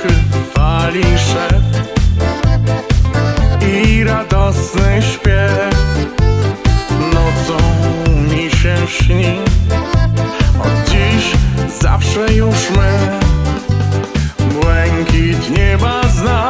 oddechy I radosny śpiew. Nocą mi się śni Od dziś zawsze już my. Błękit nieba znam